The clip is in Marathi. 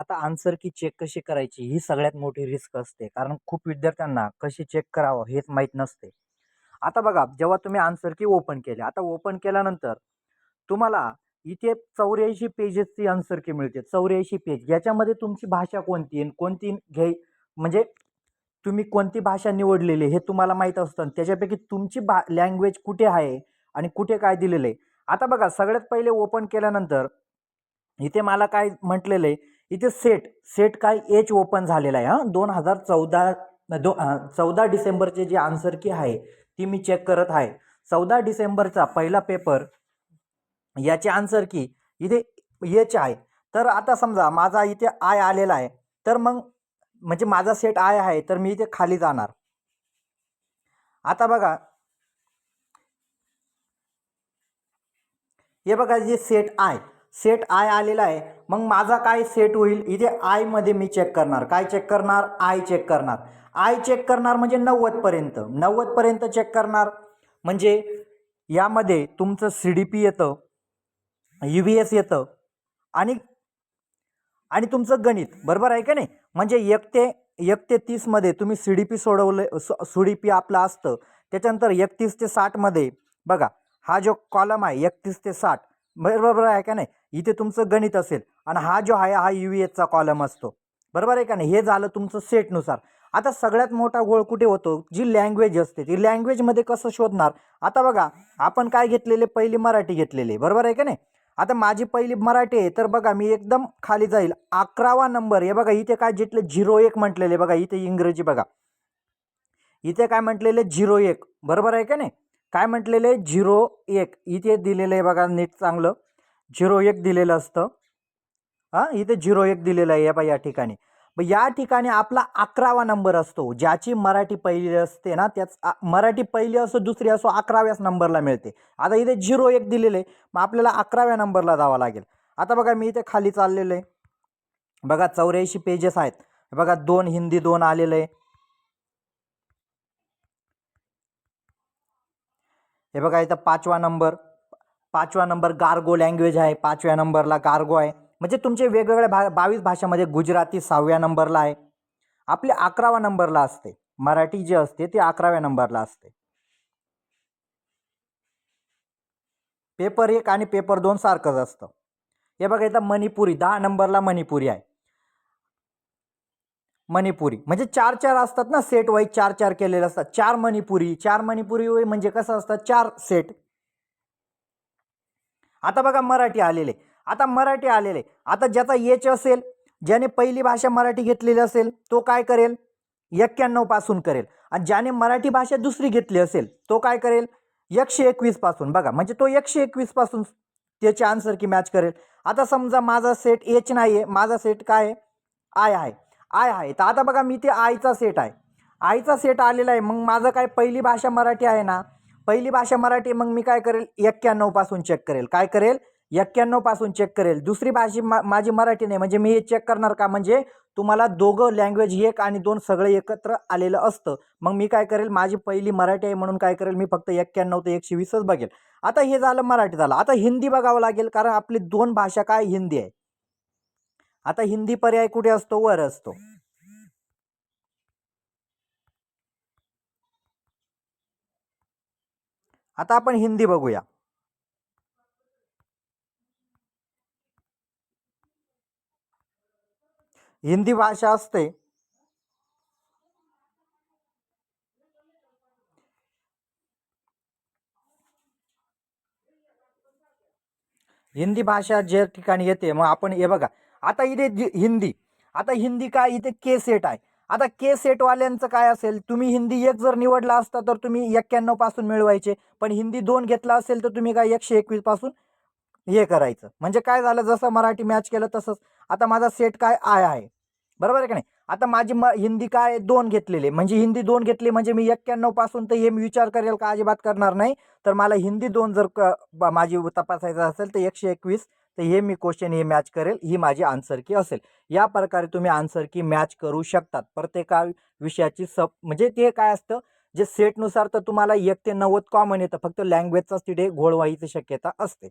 आता आन्सर की चेक कशी करायची ही सगळ्यात मोठी रिस्क असते. कारण खूप विद्यार्थ्यांना कशी चेक करावं हेच माहीत नसते. आता बघा जेव्हा तुम्ही आन्सर की ओपन केले आता ओपन केल्यानंतर तुम्हाला इथे चौऱ्याऐंशी पेजेसची आन्सर की मिळते. चौऱ्याऐंशी पेज याच्यामध्ये तुमची भाषा कोणती आहे कोणती घ्याय म्हणजे तुम्ही कोणती भाषा निवडलेली आहे हे तुम्हाला माहीत असतं आणि त्याच्यापैकी तुमची भा लँग्वेज कुठे आहे आणि कुठे काय दिलेलं आहे. आता बघा सगळ्यात पहिले ओपन केल्यानंतर इथे मला काय म्हटलेलं आहे इथे सेट सेट काय एच ओपन झालेला आहे हां. दोन हजार चौदा दो चौदा डिसेंबरचे जे आन्सर की आहे ती मी चेक करत आहे. चौदा डिसेंबरचा पहिला पेपर याचे आन्सर की इथे एच आहे. तर आता समजा माझा इथे आय आलेला आहे तर मग म्हणजे माझा सेट आय आहे तर मी इथे खाली जाणार. आता बघा. हे बघा जे सेट आय सेट आय आलेला आहे. मग माझा काय सेट होईल? इथे आयमध्ये मी चेक करणार. काय चेक करणार? आय चेक करणार. आय चेक करणार म्हणजे नव्वदपर्यंत नव्वदपर्यंत चेक करणार म्हणजे यामध्ये तुमचं सी डी पी येतं यू व्ही एस येतं आणि आणि तुमचं गणित. बरोबर आहे का नाही? म्हणजे एक ते एक ते तीसमध्ये तुम्ही सी डी पी सोडवलं सी डी पी आपलं असतं. त्याच्यानंतर एकतीस ते साठमध्ये बघा हा जो कॉलम आहे एकतीस ते साठ. बरोबर आहे का नाही? इथे तुमचं गणित असेल. आणि हा जो आहे हा यू एचचा कॉलम असतो. बरोबर आहे का नाही? हे झालं तुमचं सेटनुसार आता सगळ्यात मोठा घोळ कुठे होतो? जी लँग्वेज असते ती लँग्वेजमध्ये कसं शोधणार? आता बघा आपण काय घेतलेले? पहिली मराठी घेतलेली बरोबर आहे का नाही? आता माझी पहिली मराठी आहे तर बघा मी एकदम खाली जाईल. अकरावा नंबर हे बघा इथे काय जिथले झिरो एक म्हटलेले बघा इथे इंग्रजी बघा. इथे काय म्हटलेले? झिरो एक. बरोबर आहे का नाही? काय म्हटलेले? झिरो एक. इथे दिलेलं आहे बघा नीट चांगलं. झिरो एक दिलेलं असतं. हां इथे झिरो एक दिलेलं आहे बा या ठिकाणी. मग या ठिकाणी आपला अकरावा नंबर असतो. ज्याची मराठी पहिली असते ना त्याच मराठी पहिली असो दुसरी असो अकराव्याच नंबरला मिळते. आता इथे झिरो एक दिलेलं आहे. मग आपल्याला अकराव्या नंबरला जावं लागेल. आता बघा मी इथे खाली चाललेलं आहे. बघा चौऱ्याऐंशी पेजेस आहेत. बघा दोन हिंदी दोन आलेलं आहे. हे बघा इथं पाचवा नंबर. पाचवा नंबर गार्गो लँग्वेज आहे पाचव्या नंबरला गार्गो आहे. म्हणजे तुमचे वेगवेगळ्या भा बावीस भाषामध्ये गुजराती सहाव्या नंबरला आहे. आपले अकरावा नंबरला असते. मराठी जे असते ते अकराव्या नंबरला असते. पेपर एक आणि पेपर दोन सारखंच असतं. हे बघा इथं मणिपुरी दहा नंबरला मणिपुरी आहे. मणिपुरी. म्हणजे चार चार असतात ना सेट वाईज चार चार केलेले असतात. चार मणिपुरी. चार मणिपुरी म्हणजे कसं असतं? चार सेट. आता बघा मराठी आलेले. आता मराठी आलेले. आता ज्याचा एच असेल ज्याने पहिली भाषा मराठी घेतलेली असेल तो काय करेल? एक्क्याण्णवपासून करेल. आणि ज्याने मराठी भाषा दुसरी घेतली असेल तो काय करेल? एकशे एकवीसपासून. बघा म्हणजे तो एकशे एकवीसपासून त्याचे आन्सर की मॅच करेल. आता समजा माझा सेट एच नाही आहे माझा सेट काय आहे? आय आहे. आय आहे. तर आता बघा मी ते आयचा सेट आहे. आयचा सेट आलेला आहे. मग माझं काय पहिली भाषा मराठी आहे ना? पहिली भाषा मराठी मग मी काय करेल? एक्क्याण्णवपासून चेक करेल. काय करेल? एक्क्याण्णवपासून चेक करेल. दुसरी भाषी मा माझी मराठी नाही. म्हणजे मी हे चेक करणार का? म्हणजे तुम्हाला दोघं लँग्वेज एक आणि दोन सगळे एकत्र आलेलं असतं. मग मी काय करेल? माझी पहिली मराठी आहे म्हणून काय करेल? मी फक्त एक्क्याण्णव ते एकशे वीसच बघेल. आता हे झालं मराठी झालं. आता हिंदी बघावं लागेल कारण आपली दोन भाषा काय? हिंदी आहे. आता हिंदी पर्याय कुठे असतो? वर असतो. आता आपण हिंदी बघूया. हिंदी भाषा असते. हिंदी भाषा ज्या ठिकाणी येते मग आपण हे बघा. आता इथे हिंदी आता हिंदी काय इथे के सेट आहे. आता के सेटवाल्यांचं काय असेल? तुम्ही हिंदी एक जर निवडला असता तर तुम्ही एक्क्याण्णवपासून मिळवायचे. पण हिंदी दोन घेतला असेल तर तुम्ही काय एकशे एकवीसपासून हे करायचं. म्हणजे काय झालं? जसं मराठी मॅच केलं तसंच. आता माझा सेट काय आय आहे. बरोबर आहे का नाही? आता माझी म हिंदी काय दोन घेतलेले. म्हणजे हिंदी दोन घेतली म्हणजे मी एक्क्याण्णवपासून तर हे मी विचार करेल का अजिबात करणार नाही. तर मला हिंदी दोन जर क माझी तपासायचं असेल तर एकशे एकवीस. तर हे मी क्वेश्चन हे मॅच करेल ही माझी आन्सर की असेल. या प्रकारे तुम्ही आन्सर की मॅच करू शकतात. प्रत्येका विषयाची सब म्हणजे ते काय असतं? जे सेटनुसार तर तुम्हाला एक ते नव्वद कॉमन येतं. फक्त लँग्वेजचाच तिथे घोळ व्हायची शक्यता असते.